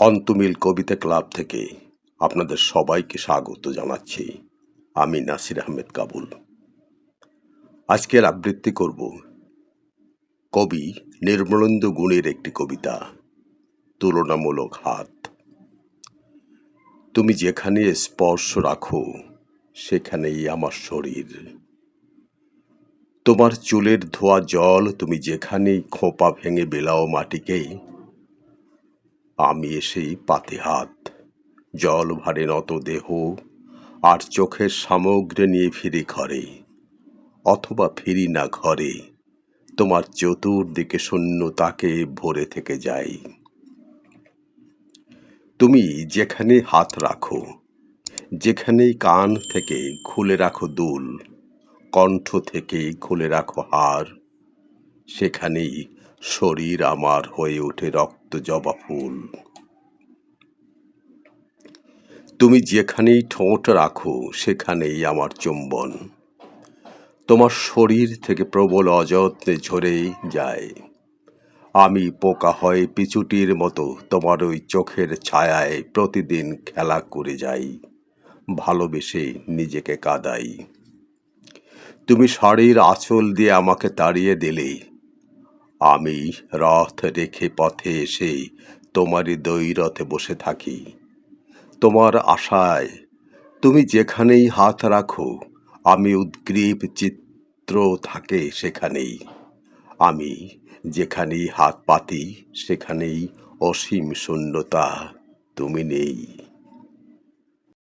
অন্তমিল কবিতা club থেকে আপনাদের সবাইকে স্বাগত জানাচ্ছি। আমি নাসির আহমেদ কাবুল। আজকের আবৃত্তি করব কবি নির্মলেন্দু গুণের একটি কবিতা, তুলনামূলক হাত। তুমি যেখানে স্পর্শ রাখো, সেখানেই আমার শরীর। তোমার চুলের ধোয়া জল তুমি যেখানেই খোপা ভেঙে বেলাও মাটিকেই আমি এসেই পাতে হাত। জল ভারে নত দেহ, আর চোখের সামগ্রী নিয়ে ফিরি ঘরে। অথবা ফিরি না ঘরে, তোমার চতুর্দিকে শূন্য তাকে ভরে থেকে যাই। তুমি যেখানে হাত রাখো, যেখানেই কান থেকে খুলে রাখো দুল, কণ্ঠ থেকে খুলে রাখো হার, সেখানেই শরীর আমার হয়ে ওঠে রক্ত জবা ফুল। তুমি যেখানেই ঠোঁট রাখো, সেখানেই আমার চুম্বন। তোমার শরীর থেকে প্রবল অযত্নে ঝরে যায়। আমি পোকা হয় পিছুটির মতো তোমার ওই চোখের ছায়ায় প্রতিদিন খেলা করে যাই, ভালোবেসে নিজেকে কাদাই। তুমি শাড়ির আঁচল দিয়ে আমাকে তাড়িয়ে দিলে আমি রথ রেখে পথে এসে তোমারই দৈরথে বসে থাকি। তোমার আশায় তুমি যেখানেই হাত রাখো, আমি উদ্গ্রীব চিত্র থাকে সেখানেই। আমি যেখানেই হাত পাতি, সেখানেই অসীম শূন্যতা তুমি নেই।